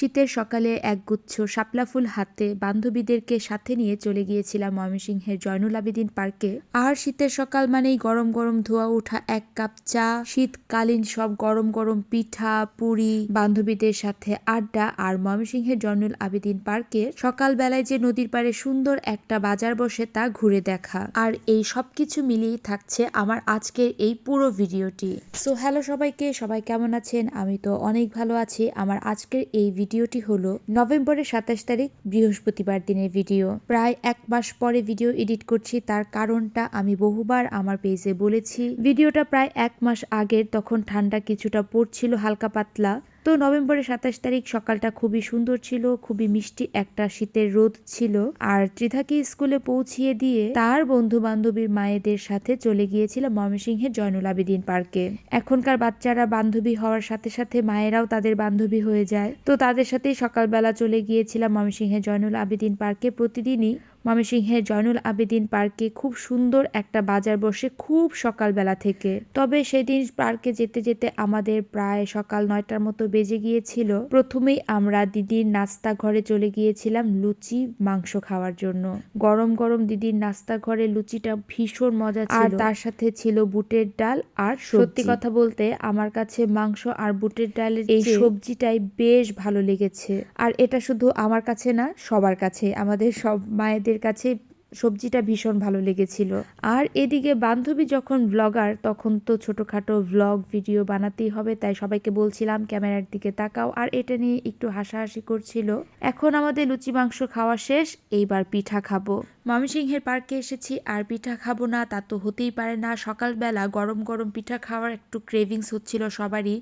শীতের সকালে একগুচ্ছ শাপলা ফুল হাতে বান্ধবীদেরকে সাথে নিয়ে চলে গিয়েছিলাম ময়মনসিংহের জয়নুল আবেদিন পার্কে। আর শীতের সকাল মানেই গরম গরম ধোয়া ওঠা এক কাপ চা, শীতকালীন সব গরম গরম পিঠা, পুরি, বান্ধবীদের সাথে আড্ডা আর ময়মনসিংহের জয়নুল আবেদিন পার্কে সকালবেলায় যে নদীর পাড়ে সুন্দর একটা বাজার বসে তা ঘুরে দেখা। আর এই সব কিছু মিলিয়ে থাকছে আমার আজকের এই পুরো ভিডিওটি। সো হ্যালো সবাইকে, সবাই কেমন আছেন? আমি তো অনেক ভালো আছি। আমার আজকের এই ভিডিওটি হলো নভেম্বরের সাতাশ তারিখ, বৃহস্পতিবার দিনের ভিডিও। প্রায় এক মাস পরে ভিডিও এডিট করছি, তার কারণটা আমি বহুবার আমার পেজে বলেছি। ভিডিওটা প্রায় এক মাস আগের, তখন ঠান্ডা কিছুটা পড়ছিল, হালকা পাতলা। তো নভেম্বরের সাতাশ তারিখ সকালটা খুবই সুন্দর ছিল, খুবই মিষ্টি একটা শীতের রোদ ছিল। আর ত্রিধাকে স্কুলে পৌঁছিয়ে দিয়ে তার বন্ধু বান্ধবীর মায়েদের সাথে চলে গিয়েছিলাম ময়মনসিংহের জয়নুল আবেদিন পার্কে। এখনকার বাচ্চারা বান্ধবী হওয়ার সাথে সাথে মায়েরাও তাদের বান্ধবী হয়ে যায়। তো তাদের সাথেই সকালবেলা চলে গিয়েছিলাম ময়মনসিংহের জয়নুল আবেদিন পার্কে প্রতিদিনই ময়মনসিংহের জয়নুল আবেদিন পার্কে খুব সুন্দর একটা বাজার বসে খুব সকালবেলা থেকে। তবে সেদিন পার্কে যেতে যেতে আমাদের প্রায় সকাল নয়টার মতো বেজে গিয়েছিল। প্রথমেই আমরা দিদির নাস্তা ঘরে চলে গিয়েছিলাম লুচি মাংস খাওয়ার জন্য। গরম গরম দিদির নাস্তা ঘরে লুচিটা ভীষণ মজা ছিল। আর তার সাথে ছিল বুটের ডাল আর সত্যি কথা বলতে আমার কাছে মাংস আর বুটের ডালের এই সবজিটাই বেশ ভালো লেগেছে। আর এটা শুধু আমার কাছে না সবার কাছে। আমাদের সব মায়েদের কাছে সবজিটা ভীষণ ভালো লেগেছিল। আর এদিকে বান্ধবী যখন ব্লগার তখন তো ছোটোখাটো ভ্লগ ভিডিও বানাতেই হবে, তাই সবাইকে বলছিলাম ক্যামেরার দিকে তাকাও। আর এটা নিয়ে একটু হাসাহাসি করছিল। এখন আমাদের লুচি মাংস খাওয়া শেষ, এইবার পিঠা খাব। ময়মনসিংহের পার্কে এসেছি, আর পিঠা খাব না, তা তো হতেই পারে না। সকালবেলা গরম গরম পিঠা খাওয়ার একটু ক্রেভিংস হচ্ছিল সবারই,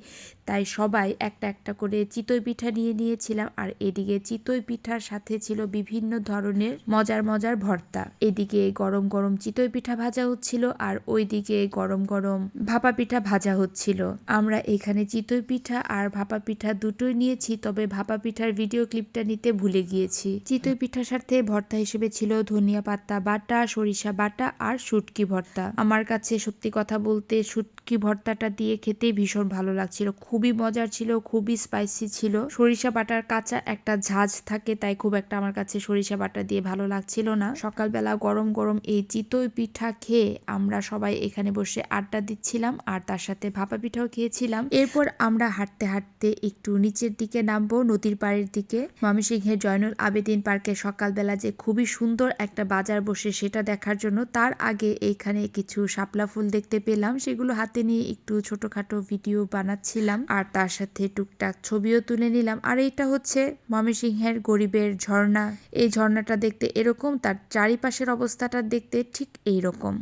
তাই সবাই একটা একটা করে চিতই পিঠা নিয়ে নিয়েছিলাম। আর এদিকে চিতই পিঠার সাথে ছিল বিভিন্ন ধরনের মজার মজার ভর্তা। এদিকে গরম গরম চিতই পিঠা ভাজা হচ্ছিল আর ওইদিকে গরম গরম ভাপা পিঠা ভাজা হচ্ছিল। আমরা এখানে চিতই পিঠা আর ভাপা পিঠা দুটোই নিয়েছি, তবে ভাপা পিঠার ভিডিও ক্লিপটা নিতে ভুলে গিয়েছি। চিতই পিঠার সাথে ভর্তা হিসেবে ছিল ধনিয়া পাতা বাটা, সরিষা বাটা আর শুটকি ভর্তা। আমার কাছে সত্যি কথা বলতে শুটকি ভর্তাটা দিয়ে খেতে ভীষণ ভালো লাগছিল। খুবই মজার ছিল, খুবই স্পাইসি ছিল। সরিষা বাটার কাঁচা একটা ঝাঁজ থাকে, তাই খুব একটা আমার কাছে সরিষা বাটা দিয়ে ভালো লাগছিল না। সকালবেলা গরম গরম এই চিতই পিঠা খেয়ে আমরা সবাই এখানে বসে আড্ডা দিচ্ছিলাম আর তার সাথে ভাপা পিঠাও খেয়েছিলাম। এরপর আমরা হাঁটতে হাঁটতে একটু নিচের দিকে নামবো, নদীর পাড়ের দিকে। ময়মনসিংহের জয়নুল আবেদিন পার্কে সকালবেলা যে খুবই সুন্দর একটা বাজার বসে সেটা দেখার জন্য তার আগে এইখানে কিছু শাপলা ফুল দেখতে পেলাম। সেগুলো হাতে নিয়ে একটু ছোটখাটো ভিডিও বানাচ্ছিলাম আর তার সাথে টুকটাক ছবিও তুলে নিলাম। আর এইটা হচ্ছে ময়মনসিংহের গরিবের ঝর্ণা। এই ঝর্ণাটা দেখতে এরকম, তার চারিপাশের অবস্থাটা দেখতে ঠিক এই রকম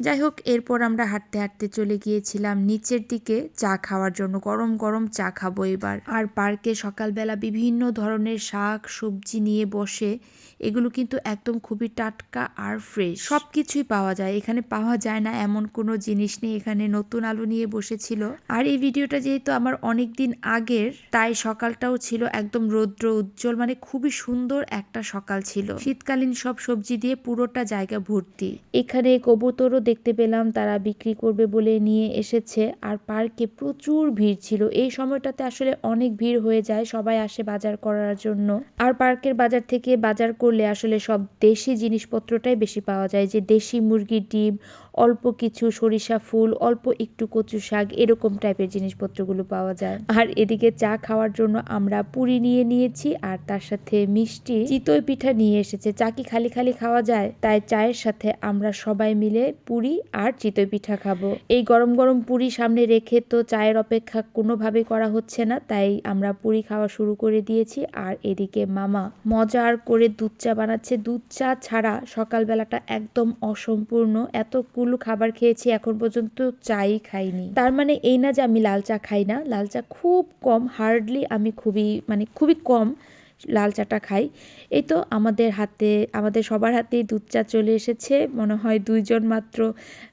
যাই হোক এরপর আমরা হাঁটতে হাঁটতে চলে গিয়েছিলাম নিচের দিকে চা খাওয়ার জন্য, গরম গরম চা খাব এবার। আর পার্কে সকালবেলা বিভিন্ন ধরনের শাক, সবজি নিয়ে বসে, এগুলো কিন্তু একদম খুবই টাটকা আর ফ্রেশ সব কিছুই পাওয়া যায়। এখানে পাওয়া যায় না, এমন কোনো জিনিস নেই। এখানে নতুন আলু নিয়ে বসেছিল। আর এই ভিডিওটা যেহেতু আমার অনেক দিন আগের, তাই সকালটাও ছিল একদম রৌদ্র উজ্জ্বল মানে খুবই সুন্দর একটা সকাল ছিল। শীতকালীন সব সবজি দিয়ে পুরোটা জায়গা ভর্তি। এখানে কবুতরও দেখতে পেলাম, তারা বিক্রি করবে বলে নিয়ে এসেছে। আর পার্কে প্রচুর ভিড় ছিল। এই সময়টাতে আসলে অনেক ভিড় হয়ে যায়, সবাই আসে বাজার করার জন্য। আর পার্কের বাজার থেকে বাজার করলে আসলে সব দেশি জিনিসপত্রটাই বেশি পাওয়া যায়। যে দেশি মুরগির ডিম অল্প কিছু সরিষা ফুল, অল্প একটু কচু শাক, এরকম টাইপের জিনিসপত্রগুলো পাওয়া যায়। আর এদিকে চা খাওয়ার জন্য আমরা পুরি নিয়ে নিয়েছি, আর তার সাথে মিষ্টি চিতই পিঠা নিয়ে এসেছে। চা কি খালি খালি খাওয়া যায়? তাই চায়ের সাথে আমরা সবাই মিলে পুরি আর চিতই পিঠা খাব। এই গরম গরম পুরি সামনে রেখে তো চায়ের অপেক্ষা কোনোভাবেই করা হচ্ছে না, তাই আমরা পুরি খাওয়া শুরু করে দিয়েছি। আর এদিকে মামা মজার করে দুধ চা বানাচ্ছে। দুধ চা ছাড়া সকালবেলাটা একদম অসম্পূর্ণ। এতগুলো খাবার খেয়েছি, এখন পর্যন্ত চাই খাইনি। তার মানে এই না যে আমি লাল চা খাই না, লাল চা খুব কম হার্ডলি আমি খুবই মানে খুবই কম লাল চাটা খাই। এই তো আমাদের হাতে, আমাদের সবার হাতেই দুধ চা চলে এসেছে, মনে হয় দুইজন মাত্র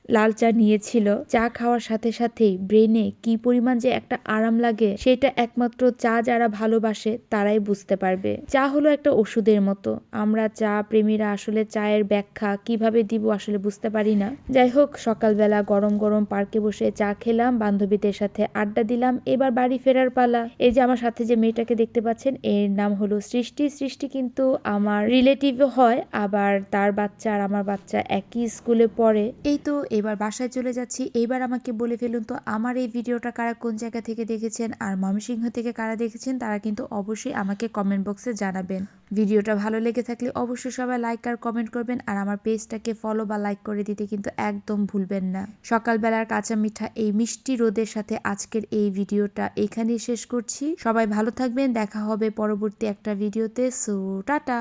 লাল চা নিয়েছিল। চা খাওয়ার সাথে সাথেই ব্রেনে কি পরিমাণ যে একটা আরাম লাগে, সেটা একমাত্র চা যারা ভালোবাসে তারাই বুঝতে পারবে। চা হলো একটা ওষুধের মতো। আমরা চা প্রেমীরা আসলে চায়ের ব্যাখ্যা কীভাবে দিব আসলে বুঝতে পারি না। যাই হোক, সকালবেলা গরম গরম পার্কে বসে চা খেলাম, বান্ধবীদের সাথে আড্ডা দিলাম, এবার বাড়ি ফেরার পালা। এই যে আমার সাথে যে মেয়েটাকে দেখতে পাচ্ছেন, এর নাম হলো সৃষ্টি। সৃষ্টি কিন্তু আমার রিলেটিভ হয়, আবার তার বাচ্চা আর আমার বাচ্চা একই স্কুলে পড়ে। এই তো এবার বাসায় চলে যাচ্ছি। এইবার আমাকে বলে ফেলুন তো, আমার এই ভিডিওটা কারা কোন জায়গা থেকে দেখেছেন? আর ময়মনসিংহ থেকে কারা দেখেছেন? তারা কিন্তু অবশ্যই আমাকে কমেন্ট বক্সে জানাবেন। ভিডিওটা ভালো লেগে থাকলে অবশ্যই সবাই লাইক আর কমেন্ট করবেন, আর আমার পেজটাকে ফলো বা লাইক করে দিতে কিন্তু একদম ভুলবেন না। সকালবেলার কাঁচা মিঠা, এই মিষ্টি রোদের সাথে আজকের এই ভিডিওটা এখানেই শেষ করছি। সবাই ভালো থাকবেন, দেখা হবে পরবর্তী একটা ভিডিওতে। So tata!